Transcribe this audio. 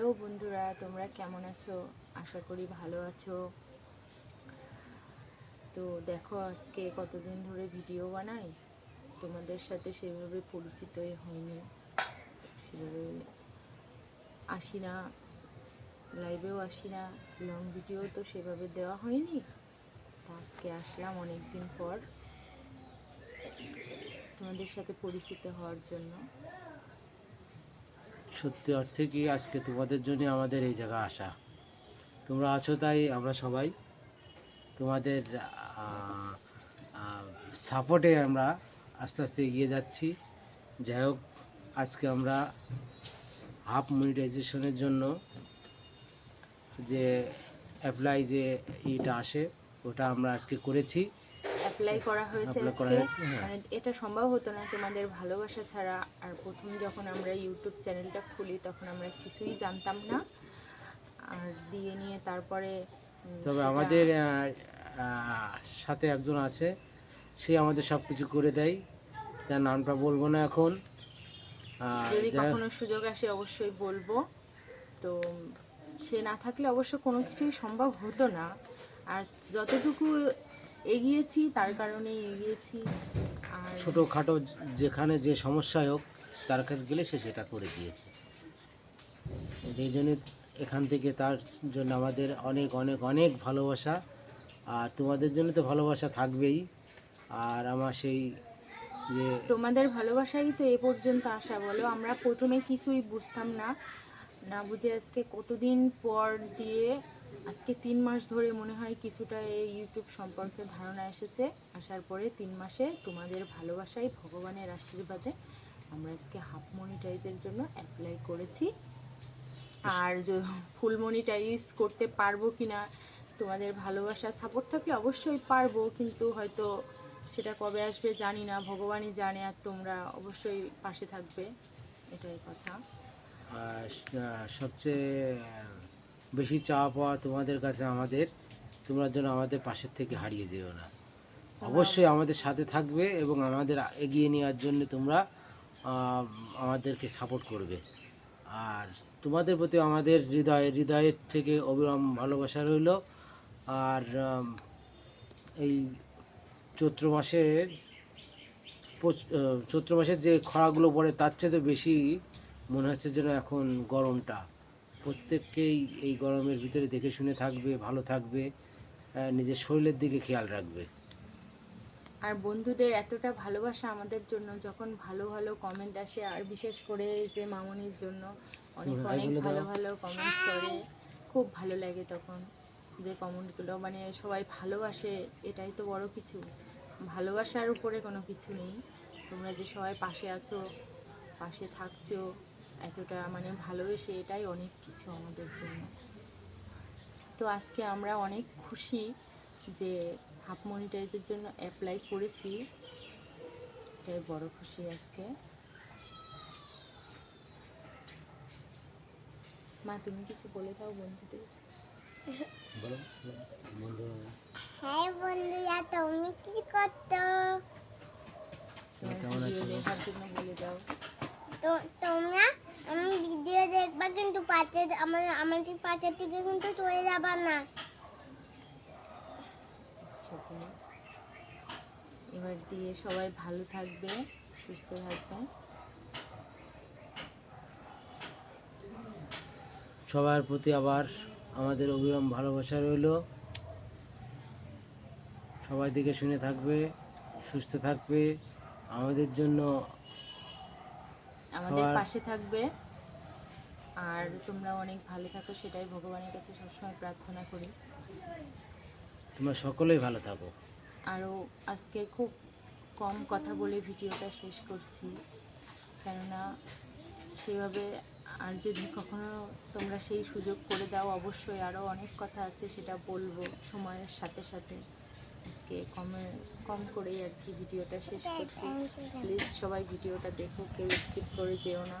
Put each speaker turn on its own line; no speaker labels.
Hello বন্ধুরা, তোমরা কেমন আছো? আশা করি ভালো আছো। তো দেখো, আজকে কতদিন ধরে ভিডিও বানাই? তোমাদের সাথে সেভাবে পরিচিতই হয়নি সেভাবে আসি না। লাইভেও আসি না। লং ভিডিও তো সেভাবে দেওয়া হয়নি। তো আজকে আসলাম অনেক দিন পর তোমাদের সাথে পরিচিত হওয়ার জন্য।
সত্যি অর্থে কি আজকে তোমাদের জন্য আমাদের এই জায়গা আসা? তোমরা আছো তাই আমরা সবাই। তোমাদের সাপোর্টে আমরা আস্তে আস্তে এগিয়ে যাচ্ছি। যাই হোক, আজকে আমরা হাফ মনিটাইজেশনের জন্য যে অ্যাপ্লাই যে ইটা আসে, ওটা আমরা আজকে করেছি।
অ্যাপ্লাই করা হয়েছে আজকে।
হ্যাঁ।
মানে এটা সম্ভব হতো না তোমাদের ভালোবাসা ছাড়া। আর প্রথম যখন আমরা ইউটিউব চ্যানেলটা খুলি তখন আমরা কিছুই জানতাম না। আর দিয়ে নিয়ে তারপরে
তবে আমাদের সাথে একজন আছে। সে আমাদের সব কিছু করে দেয়। তার নামটা বলব না এখন।
যদি কখনো সুযোগ আসে অবশ্যই বলব। তো সে না থাকলে অবশ্য কোনো কিছুই সম্ভব হতো না। আর যতটুকু এগিয়েছি তার কারণেই এগিয়েছি। আর
ছোটোখাটো যেখানে যে সমস্যাই হোক তার কাছে গেলে সে সেটা করে দিয়েছে। এই জন্য এখান থেকে তার জন্য আমাদের অনেক অনেক অনেক ভালোবাসা। আর তোমাদের জন্য তো ভালোবাসা থাকবেই। আর আমার সেই যে
তোমাদের ভালোবাসাই তো এ পর্যন্ত আসা। বলো আমরা প্রথমে কিছুই বুঝতাম না। না বুঝে আজকে কতদিন পর দিয়ে আজকে তিন মাস ধরে মনে হয় কিছুটা এই ইউটিউব সম্পর্কে ধারণা এসেছে। আসার পরে তিন মাসে তোমাদের ভালোবাসাই ভগবানের আশীর্বাদে আমরা আজকে হাফ মনিটাইজের জন্য অ্যাপ্লাই করেছি। আর ফুল মনিটাইজ করতে পারব কিনা, তোমাদের ভালোবাসা সাপোর্ট থাকলে অবশ্যই পারব। কিন্তু হয়তো সেটা কবে আসবে জানি না, ভগবানই জানে আর তোমরা অবশ্যই পাশে থাকবে। এটাই কথা।
সবচেয়ে বেশি চাওয়া পাওয়া তোমাদের কাছে আমাদের তোমরা যেন আমাদের পাশের থেকে হারিয়ে যেও না। অবশ্যই আমাদের সাথে থাকবে এবং আমাদের এগিয়ে নেওয়ার জন্য তোমরা আমাদেরকে সাপোর্ট করবে। আর তোমাদের প্রতি আমাদের হৃদয় হৃদয়ের থেকে অবিরাম ভালোবাসা রইল। আর এই চৈত্র মাসের চৈত্র মাসের যে খরাগুলো পড়ে তার চেয়ে তো বেশি মনে হচ্ছে যেন এখন গরমটা। প্রত্যেককেই এই গরমের ভিতরে দেখে শুনে থাকবে ভালো থাকবে নিজের শরীরের দিকে খেয়াল রাখবে।
আর বন্ধুদের এতটা ভালোবাসা আমাদের জন্য যখন ভালো ভালো কমেন্ট আসে আর বিশেষ করে যে মামনির জন্য অনেক অনেক ভালো ভালো কমেন্ট করে। খুব ভালো লাগে তখন যে কমেন্টগুলো মানে সবাই ভালোবাসে এটাই তো বড় কিছু। ভালোবাসার উপরে কোনো কিছু নেই। তোমরা যে সবাই পাশে আছো পাশে থাকছো এতটা মানে ভালোবেসে এটাই অনেক কিছু আমাদের জন্য। তো আজকে আমরা অনেক খুশি যে হাফ মনিটাইজের জন্য অ্যাপ্লাই করেছি। এটাই বড় খুশি আজকে। মা তুমি কিছু বলে দাও বন্ধুদের?
হ্যাঁ বন্ধুরা তুমি কি করতো
তোমার
কেমন
ভিডিও দেখার জন্য বলে দাও
তো তোমরা আমি ভিডিও দেখবা পাশে আমার পাশের থেকে কিন্তু চলে যাবা না।
সেটাই। এবার দিয়ে সবাই ভালো থাকবে সুস্থ থাকবে।
সবার প্রতি আবার আমাদের অবিরাম ভালোবাসা রইল। সবাই দেখে শুনে থাকবে সুস্থ থাকবে। আমাদের জন্য
আমাদের পাশে থাকবে। আর তোমরা অনেক ভালো থাকো সেটাই ভগবানের কাছে সবসময় প্রার্থনা করি।
তোমরা সকলেই ভালো থাকো।
আরও আজকে খুব কম কথা বলে ভিডিওটা শেষ করছি কেননা সেভাবে আর যদি কখনো তোমরা সেই সুযোগ করে দাও অবশ্যই আরও অনেক কথা আছে সেটা বলব সময়ের সাথে সাথে। আজকে কমে কম করেই আর কি ভিডিওটা শেষ করছি। প্লিজ সবাই ভিডিওটা দেখো কেউ স্কিপ করে যেও না।